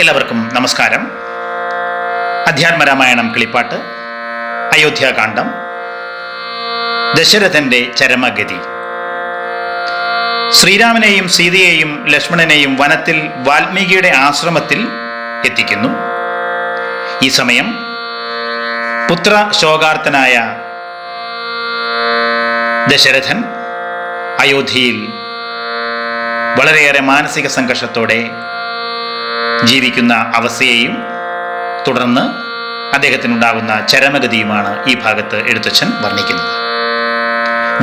എല്ലാവർക്കും നമസ്കാരം. അധ്യാത്മരാമായണം കിളിപ്പാട്ട് അയോധ്യാകാന്ഡം ദശരഥന്റെ ചരമഗതി. ശ്രീരാമനെയും സീതയെയും ലക്ഷ്മണനെയും വനത്തിൽ വാൽമീകിയുടെ ആശ്രമത്തിൽ എത്തിക്കുന്നു. ഈ സമയം പുത്ര ശോകാർത്തനായ ദശരഥൻ അയോധ്യയിൽ വളരെയേറെ മാനസിക സംഘർഷത്തോടെ ജീവിക്കുന്ന അവസ്ഥയെയും തുടർന്ന് അദ്ദേഹത്തിനുണ്ടാകുന്ന ചരമഗതിയുമാണ് ഈ ഭാഗത്ത് എഴുത്തച്ഛൻ വർണിക്കുന്നത്.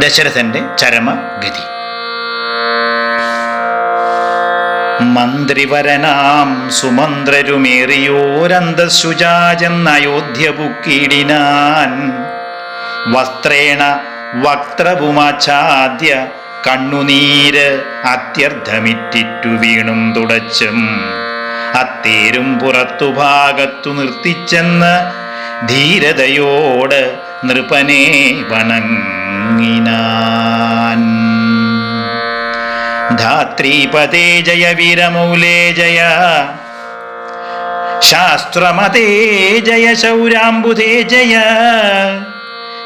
ദശരഥന്റെ ചരമഗതി. മന്ത്രിവരനാം സുമന്ത്രരുമേറിയോരന്തശുചാജെന്നയോധ്യ പുക്കിടിനാൻ വസ്ത്രേണ വക്ത്രപുമാചാദ്യ കണ്ണുനീര് അത്യർത്ഥമിറ്റിറ്റു വീണും തുടച്ചും. അത്തേരും പുറത്തു ഭാഗത്തു നിർത്തിച്ചെന്ന് ധീരതയോട് നൃപനെ വണങ്ങിനാൻ. ധാത്രീപതേ ജയ വീരമൗലേ ജയ. ശാസ്ത്രമതേ ജയ ശൗരാംബുധേ ജയ.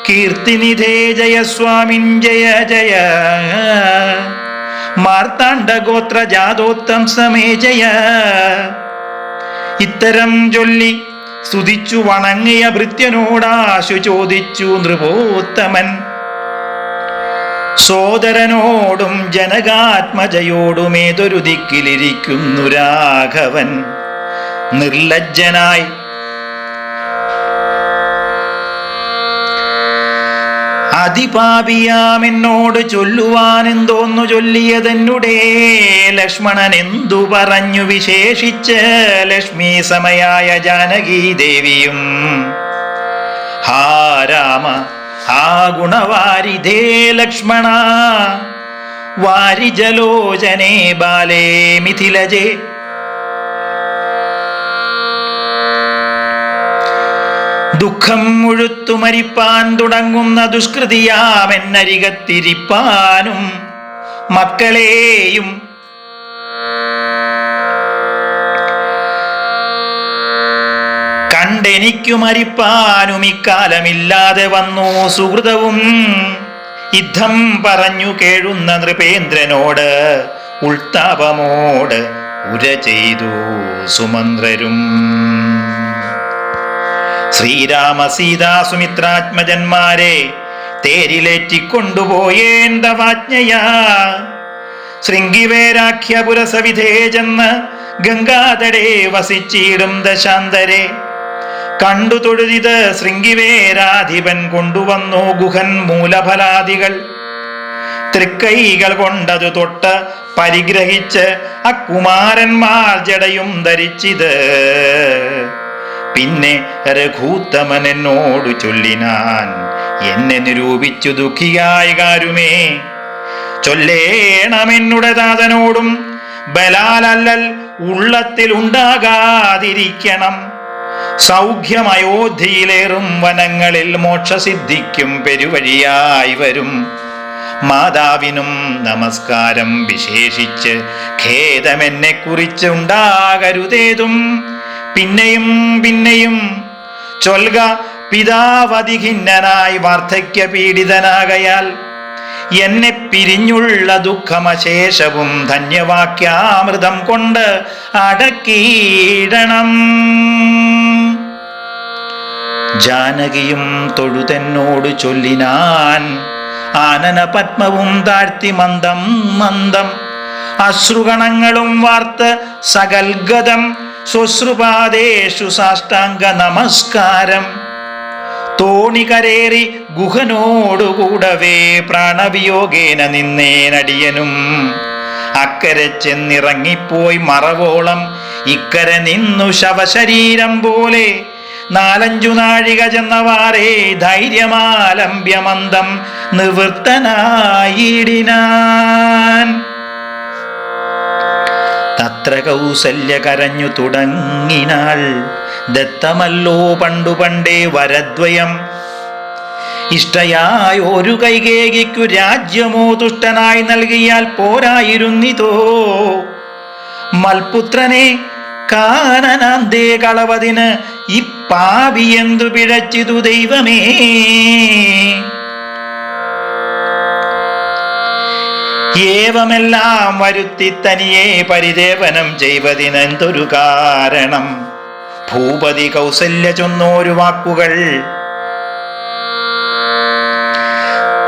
കീർത്തിനിധേ ജയ സ്വാമിൻ ജയ ജയ. മാർത്താണ്ഡഗോത്ര ജാതോത്തം സമേ ജയ. ഇത്തരം ചൊല്ലി സ്തുതിച്ചു വണങ്ങിയ ഭൃത്യനോടാശു ചോദിച്ചു നൃപോത്തമൻ. സോദരനോടും ജനകാത്മജയോടും ഏതൊരു ദിക്കിലിരിക്കുന്നു രാഘവൻ. നിർലജ്ജനായി അതിപാപിയാമെന്നോട് ചൊല്ലുവാൻ തോന്നു ചൊല്ലിയതെന്നുടേ ലക്ഷ്മണൻ എന്തു പറഞ്ഞു വിശേഷിച്ച് ലക്ഷ്മി സമയായ ജാനകി ദേവിയും? ഹാ രാമ ഹാ ഗുണവാരിധേ ലക്ഷ്മണ വാരിജലോചനേ ബാലേ മിഥിലജേ. ദുഃഖം മുഴുത്തു മരിപ്പാൻ തുടങ്ങുന്ന ദുഷ്കൃതിയാമെന്നരികത്തിരിപ്പാനും മക്കളെയും. കണ്ടെനിക്കു മരിപ്പാനും ഇക്കാലമില്ലാതെ വന്നു സുഹൃതവും. യുദ്ധം പറഞ്ഞു കേഴുന്ന നൃപേന്ദ്രനോട് ഉൾത്താപമോട് ഉര ചെയ്തു സുമന്ത്രരും. ശ്രീരാമ സീതാ സുമിത്രാത്മജന്മാരെ തേരിലേറ്റിക്കൊണ്ടുപോയേണ്ടവാജ്ഞയാ. ശൃംഗിവേരാഖ്യപുരസവിധേ ചെന്ന് ഗംഗാതടേ വസിച്ചിടും ദശാന്തരെ. കണ്ടു തൊഴുതിത് ശൃംഗിവേരാധിപൻ കൊണ്ടുവന്നു ഗുഹൻ മൂലഫലാദികൾ. തൃക്കൈകൾ കൊണ്ടതു തൊട്ട് പരിഗ്രഹിച്ച് അക്കുമാരന്മാർ ജടയും ധരിച്ചിത്. പിന്നെ രഘൂത്തമനെന്നോടു ചൊല്ലിനാൻ എന്നെ നിരൂപിച്ചു ദുഃഖിയായ കാരുമേ. ചൊല്ലേണമെന്നുടെ താതനോടും ബലാലല്ലൽ ഉള്ളത്തിൽ ഉണ്ടാകാതിരിക്കണം. സൗഖ്യം അയോധ്യയിലേറും വനങ്ങളിൽ മോക്ഷസിദ്ധിക്കും പെരുവഴിയായി വരും. മാതാവിനും നമസ്കാരം വിശേഷിച്ച് ഖേദമെന്നെ കുറിച്ച് ഉണ്ടാകരുതേതും. പിന്നെയും പിന്നെയും ചൊൽക പിതാവതിഖിന്നനായി വാർദ്ധക്യ പീഡിതനാകയാൽ എന്നെ പിരിഞ്ഞുള്ള ദുഃഖമശേഷവും ധന്യവാക്യാമൃതം കൊണ്ട് അടക്കിയിടണം. ജാനകിയും തൊഴുതെന്നോട് ചൊല്ലിനാൻ ആനന പത്മവും താഴ്ത്തി മന്ദം മന്ദം അശ്രുഗണങ്ങളും വാർത്ത് സകൽഗതം ശ്വശ്രുപാദേഷു സാഷ്ടാംഗ നമസ്കാരം. തോണികരേറി ഗുഹനോടുകൂടവേ പ്രാണവിയോഗേന നിന്നേനടിയനും അക്കരെ ചെന്നിറങ്ങിപ്പോയി മറവോളം ഇക്കരെ നിന്നു ശവശരീരം പോലെ. നാലഞ്ചു നാഴിക ചെന്നവാറേ ധൈര്യമാലംബ്യമന്ദം നിവൃത്തനായിടിനാൻ. തത്ര കൗസല്യ കരഞ്ഞു തുടങ്ങിനാൾ ദത്തമല്ലോ പണ്ടു പണ്ടേ വരദ്വയം. ഇഷ്ടയായ ഒരു കൈകേകിക്കു രാജ്യമോ തുഷ്ടനായി നൽകിയാൽ പോരായിരുന്നിതോ? മൽപുത്രനെ കാനനാന്തേ കളവതിന് ഈ പാവി എന്തു പിഴച്ചിതു ദൈവമേ? ഏവമെല്ലാം വരുത്തി തനിയെ പരിദേവനം ചെയ്വതിനെന്തൊരു കാരണം? ഭൂപതി കൗസല്യ ചൊന്നോരു വാക്കുകൾ.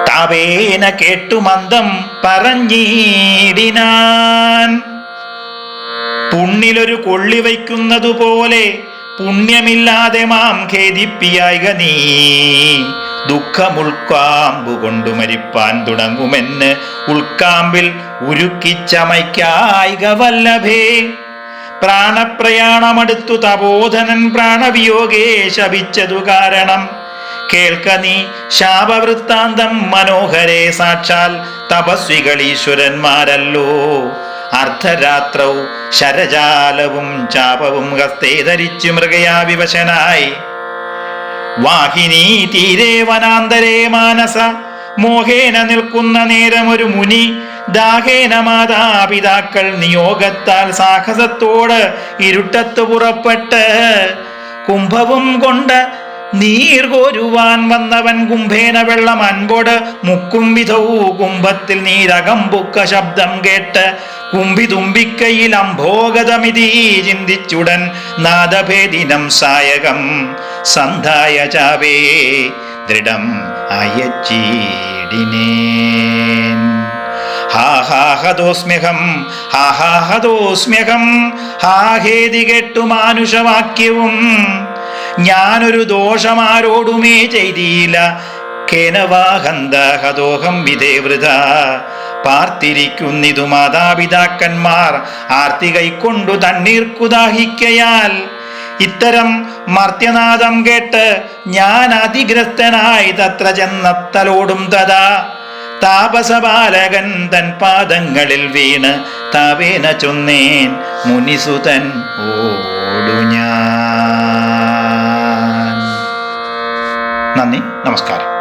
താവേന കേട്ടു മന്ദം പറഞ്ഞീടിനാൻ. പുണ്ണിലൊരു കൊള്ളി വയ്ക്കുന്നതുപോലെ പുണ്യമില്ലാതെ മാം ഖേദിപ്പിയായിക നീ. ദുഃഖമുൾക്കാമ്പു കൊണ്ടു മരിപ്പാൻ തുടങ്ങുമെന്ന് ഉൾക്കാമ്പിൽ ഉരുക്കിച്ചമയ്ക്കായിക വല്ലഭേ പ്രാണപ്രയാണമടുത്തു തപോധനൻ പ്രാണവിയോഗേ ശപിച്ചതു കാരണം. കേൾക്ക നീ ശാപവൃത്താന്തം മനോഹരേ സാക്ഷാൽ തപസ്വികൾ ഈശ്വരന്മാരല്ലോ. അർദ്ധരാത്രവും ശരജാലവും ചാപവും ഹസ്തേ ധരിച്ചു മൃഗയാ വിവശനായി വാഹിനി തീരെ വനാന്തരേ മാനസ. മോഹേന നിൽക്കുന്ന നേരം ഒരു മുനി. ദാഹേന മാതാപിതാക്കൾ നിയോഗത്താൽ സാഹസത്തോട് ഇരുട്ടത്ത് പുറപ്പെട്ട് കുംഭവും കൊണ്ട് നീർ കോരുവാൻ വന്നവൻ കുംഭേന വെള്ളം അൻപോട്. മുക്കും വിധവും കുംഭത്തിൽ നീരകമ്പുക്ക ശബ്ദം കേട്ട് കുംഭി തുമ്പിക്കയിൽ അംഭോഗതമിതി ചിന്തിച്ചുടൻ നാദഭേദിനം സായകം. സന്ധായ ചാവേ ദൃഢം അയച്ചീടിനേൻ ഹാഹാഹദോസ്മ്യഹം ഹാഹാഹദോസ്മ്യഹം ഹാഹേതി കേട്ടു മാനുഷവാക്യവും. ഞാനൊരു ദോഷമാരോടുമേ ചെയ്തില്ല. കേനവാഹന്തഹദോഹം വിധേവൃത പാർത്തിരിക്കുന്നിതു മാതാപിതാക്കന്മാർ. ആർത്തി കൈക്കൊണ്ടു തണ്ണീർക്കു ദാഹിക്കയാൽ ഇത്തരം മർത്യനാദം കേട്ട് ഞാൻ അതിഗ്രസ്തനായി തത്ര ചെന്നത്തലോടും തഥാ. താപസബാലകൻ തൻ പാദങ്ങളിൽ വീണ് താവേന ചൊന്നേൻ മുനിസുതൻ ഓടു ഞാൻ. നന്ദി നമസ്കാരം.